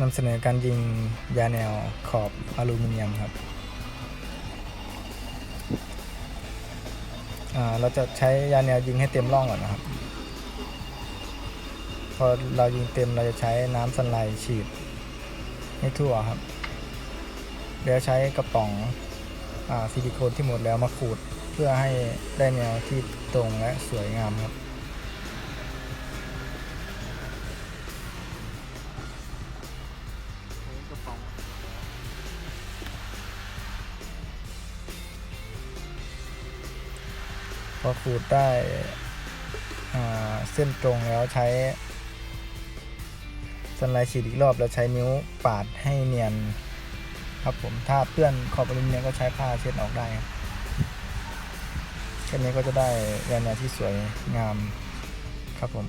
นำเสนอการยิงยาแนวขอบอลูมิเนียมครับ เราจะใช้ยาแนวยิงให้เต็มร่องก่อนนะครับ พอเรายิงเต็มเราจะใช้น้ำสไลด์ฉีดให้ทั่วครับแล้วใช้กระป๋องอซิลิโคนที่หมดแล้วมาขูดเพื่อให้ได้แนวที่ตรงและสวยงามครับ พอขูดได้เส้นตรงแล้วใช้สไลด์ฉีดอีกรอบแล้วใช้นิ้วปาดให้เนียนครับผมถ้าเปื้อนขอบอลูมิเนียมก็ใช้ผ้าเช็ดออกได้ครับแค่นี้ก็จะได้แนวที่สวยงามครับผม